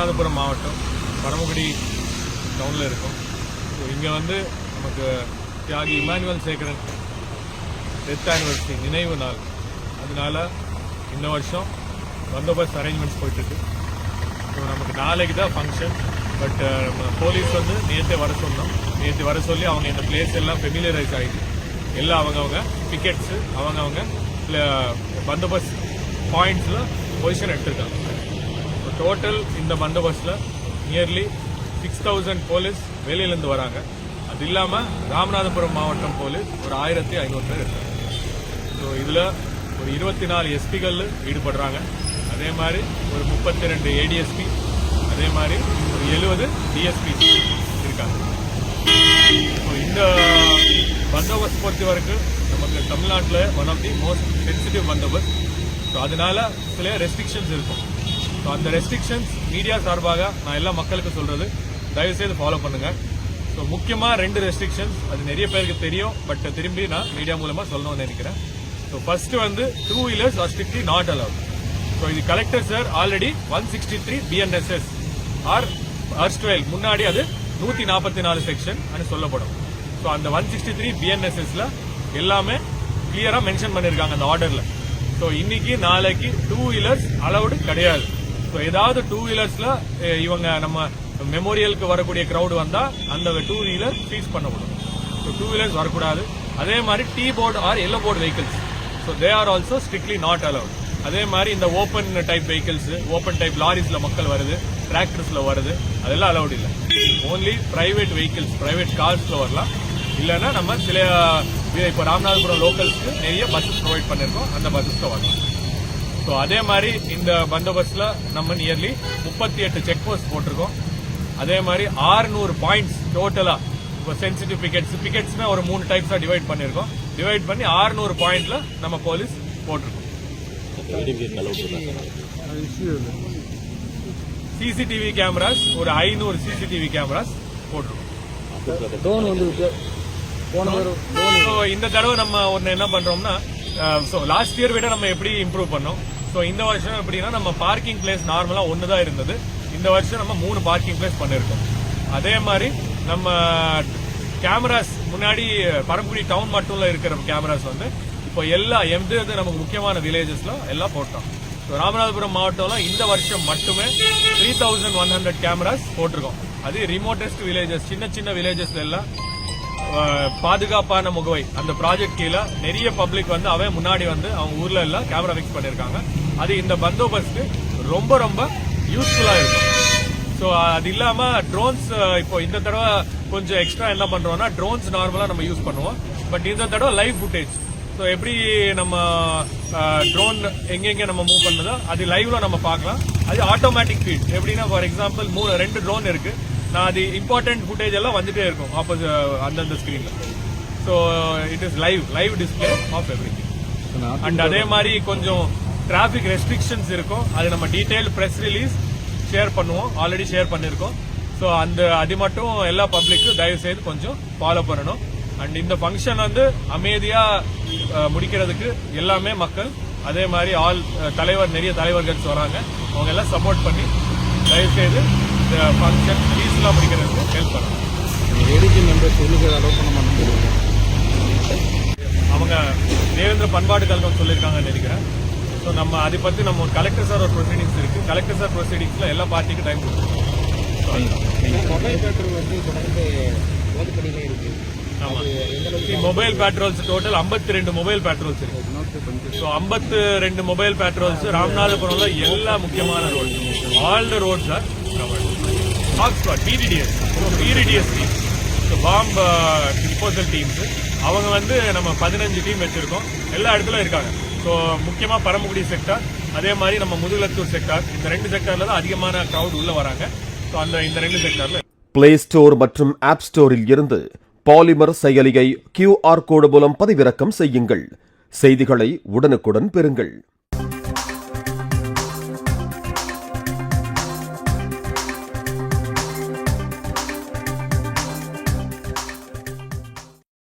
ராமநாதபுரம் மாவட்டம் பரமக்குடி டவுனில் இருக்கும். ஸோ இங்கே வந்து நமக்கு தியாகி இமானுவல் சேகரன் டெத் ஆனிவர்சரி நினைவு நாள். அதனால இந்த வருஷம் பந்தோபஸ்த் அரேஞ்ச்மெண்ட்ஸ் போயிட்டுருக்கு. ஸோ நமக்கு நாளைக்கு தான் ஃபங்க்ஷன் பட் போலீஸ் வந்து நேற்றே வர சொன்னோம். நேற்று வர சொல்லி அவங்க இந்த பிளேஸ் எல்லாம் ஃபெமிலியரைஸ் ஆகிட்டு எல்லாம் அவங்கவுங்க டிக்கெட்ஸு அவங்கவுங்க பந்தோபஸ்த் பாயிண்ட்ஸில் பொசிஷன் எடுத்திருக்காங்க. டோட்டல் இந்த பந்தோபஸ்தில் நியர்லி சிக்ஸ் தௌசண்ட் போலீஸ் வெளியிலேருந்து வராங்க. அது இல்லாமல் ராமநாதபுரம் மாவட்டம் போலீஸ் ஒரு ஆயிரத்தி ஐநூறு பேர் இருக்காங்க. ஸோ இதில் ஒரு இருபத்தி நாலு எஸ்பிகள் ஈடுபடுறாங்க. அதே மாதிரி ஒரு முப்பத்தி ரெண்டு ஏடிஎஸ்பி அதே மாதிரி ஒரு எழுபது டிஎஸ்பி இருக்காங்க. ஸோ இந்த பந்தோபஸ்த் பொறுத்த வரைக்கும் நமக்கு தமிழ்நாட்டில் one of the most sensitive bandobast. So அதனால சில ரெஸ்ட்ரிக்ஷன்ஸ் இருக்கும். ஸோ அந்த ரெஸ்ட்ரிக்ஷன்ஸ் மீடியா சார்பாக நான் எல்லா மக்களுக்கும் சொல்றது தயவுசெய்து ஃபாலோ பண்ணுங்க. ஸோ முக்கியமாக ரெண்டு ரெஸ்ட்ரிக்ஷன்ஸ் அது நிறைய பேருக்கு தெரியும் பட் திரும்பி நான் மீடியா மூலமாக சொல்லணும்னு நினைக்கிறேன். ஸோ ஃபர்ஸ்ட் வந்து two wheelers are strictly not allowed so இது collector sir already one sixty three BNSS R அர்ஸ்டுவெல் முன்னாடி அது நூற்றி நாற்பத்தி நாலு செக்ஷன் சொல்லப்படும். ஸோ அந்த ஒன் சிக்ஸ்டி த்ரீ பிஎன்எஸ்எஸ்ல எல்லாமே கிளியராக மென்ஷன் பண்ணியிருக்காங்க அந்த ஆர்டரில் ஸோ இன்னைக்கு நாளைக்கு டூ வீலர்ஸ் அலவுடு கிடையாது. ஸோ ஏதாவது டூ வீலர்ஸ்ல இவங்க நம்ம மெமோரியலுக்கு வரக்கூடிய கிரவுட் வந்தா அந்த டூ வீலர் சீஸ் பண்ணப்படும் ஸோ டூ வீலர்ஸ் வரக்கூடாது. அதே மாதிரி T board or yellow board vehicles so they are also strictly not allowed அதே மாதிரி இந்த open type vehicles open type லாரிஸ்ல மக்கள் வருது டிராக்டர்ஸ்ல வருது அதெல்லாம் அலவுட் இல்லை. ஓன்லி பிரைவேட் வெஹிக்கிள்ஸ் பிரைவேட் கார்ஸ்ல வரலாம். இல்லைன்னா நம்ம சில இப்போ ராமநாதபுரம் லோக்கல்ஸ்க்கு நிறைய பஸ்ஸஸ் ப்ரொவைட் பண்ணியிருக்கோம் அந்த பஸ்ஸஸ்க்கு வரலாம். ஸோ அதே மாதிரி இந்த பந்தோபஸ்த்ல நம்ம நியர்லி முப்பத்தி எட்டு செக் போஸ்ட் போட்டிருக்கோம். அதே மாதிரி 600 பாயிண்ட்ஸ் டோட்டலா இப்போ சென்சிட்டிவ் பிக்கெட்ஸ் பிக்கெட்ஸ்னா ஒரு மூணு டைப்ஸா டிவைட் பண்ணிருக்கோம் டிவைட் பண்ணி 600 பாயிண்ட்ல நம்ம போலீஸ் போட்டிருக்கோம். சிசிடிவி கேமராஸ் ஒரு ஐநூறு சிசிடிவி கேமராஸ் போட்டிருக்கோம். இந்த தடவை நம்ம ஒன்னு என்ன பண்றோம்னா ஸோ லாஸ்ட் இயர் விட நம்ம எப்படி இம்ப்ரூவ் பண்ணோம்? ஸோ இந்த வருஷம் எப்படின்னா நம்ம பார்க்கிங் பிளேஸ் நார்மலாக ஒன்று தான் இருந்தது. இந்த வருஷம் நம்ம மூணு பார்க்கிங் பிளேஸ் பண்ணியிருக்கோம் அதே மாதிரி நம்ம கேமராஸ் முன்னாடி பரம்புடி டவுன் மட்டும்ல இருக்கிற கேமராஸ் வந்து இப்போ எல்லா எந்த எது நமக்கு முக்கியமான வில்லேஜஸ்ல எல்லாம் போட்டோம். ஸோ ராமநாதபுரம் மாவட்டம்ல இந்த வருஷம் மட்டுமே three thousand one hundred cameras போட்டிருக்கோம். அது ரிமோட்டஸ்ட் வில்லேஜஸ் சின்ன சின்ன வில்லேஜஸ்ல எல்லாம் பாதுகாப்பான முகவை அந்த ப்ராஜெக்ட் கீழே நிறைய பப்ளிக் வந்து அவன் முன்னாடி வந்து அவங்க ஊர்ல எல்லாம் கேமரா ஃபிக்ஸ் பண்ணியிருக்காங்க அது இந்த பந்தோபஸ்து ரொம்ப ரொம்ப யூஸ்ஃபுல்லா இருக்கும். ஸோ அது இல்லாம ட்ரோன்ஸ் இப்போ இந்த தடவை கொஞ்சம் எக்ஸ்ட்ரா என்ன பண்றோம்னா ட்ரோன்ஸ் நார்மலா நம்ம யூஸ் பண்ணுவோம். பட் இந்த தடவை லைவ் ஃபுட்டேஜ் ஸோ எப்படி நம்ம ட்ரோன் எங்கெங்கே நம்ம மூவ் பண்ணதோ அது லைவ்ல நம்ம பார்க்கலாம். அது ஆட்டோமேட்டிக் ஃபீட் எப்படின்னா ஃபார் எக்ஸாம்பிள் மூணு ரெண்டு ட்ரோன் இருக்கு. நான் அது இம்பார்ட்டன்ட் ஃபுட்டேஜ் எல்லாம் வந்துட்டே இருக்கும். ஆப்போசிட் uh, அந்தந்த ஸ்க்ரீனில் so it is live live display of every and அதே மாதிரி கொஞ்சம் டிராஃபிக் ரெஸ்ட்ரிக்ஷன்ஸ் இருக்கும். அது நம்ம டீட்டெயில் ப்ரெஸ் ரிலீஸ் ஷேர் பண்ணுவோம். ஆல்ரெடி ஷேர் பண்ணியிருக்கோம் ஸோ அந்த அது மட்டும் எல்லா பப்ளிக்கும் தயவு செய்து கொஞ்சம் ஃபாலோ பண்ணணும். அண்ட் இந்த ஃபங்க்ஷன் வந்து அமைதியாக uh, முடிக்கிறதுக்கு எல்லாமே மக்கள் அதே மாதிரி ஆல் uh, தலைவர் நிறைய தலைவர்கள் வராங்க அவங்க எல்லாம் சப்போர்ட் பண்ணி தயவு செய்து இந்த ஃபங்க்ஷன் பீஸ்ஃபுல்லாக முடிக்கிறதுக்கு ஹெல்ப் பண்ணணும் ஏடிஜி மெம்பர்ஸ் உள்ளுக்கு அலோவ் பண்ண மாட்டேங்குது அவங்க தேவேந்திர பண்பாட்டு கழகம் சொல்லியிருக்காங்கன்னு நினைக்கிறேன். ஸோ நம்ம அதை பற்றி நம்ம கலெக்டர் சார் ஒரு ப்ரொசீடிங்ஸ் இருக்கு. கலெக்டர் சார் ப்ரொசீடிங்ஸில் எல்லா பார்ட்டிக்கும் டைம் கொடுத்துருக்கோம் மொபைல் வந்து தொடர்ந்து மொபைல் பேட்ரோல்ஸ் டோட்டல் 52 ரெண்டு மொபைல் பேட்ரோல்ஸ் இருக்கு. ஸோ 52 ரெண்டு மொபைல் பேட்ரோல்ஸ் ராமநாதபுரம்ல எல்லா முக்கியமான road all the roads are hotspot BDDS BDDS team so bomb disposal teams அவங்க வந்து நம்ம பதினஞ்சு டீம் வச்சிருக்கோம். எல்லா இடத்துலையும் இருக்காங்க. ஸோ முக்கியமாக பரமக்குடி செக்டார் அதே மாதிரி நம்ம முதுகுலத்தூர் செக்டார் இந்த ரெண்டு செக்டார்ல தான் அதிகமான க்ரௌட் உள்ளே வராங்க. ஸோ அந்த இந்த ரெண்டு செக்டார்ல பிளே ஸ்டோர் மற்றும் ஆப் ஸ்டோரில் இருந்து பாலிமர் செயலியை கியூஆர் கோடு மூலம் பதிவிறக்கம் செய்யுங்கள். செய்திகளை உடனுக்குடன் பெறுங்கள்.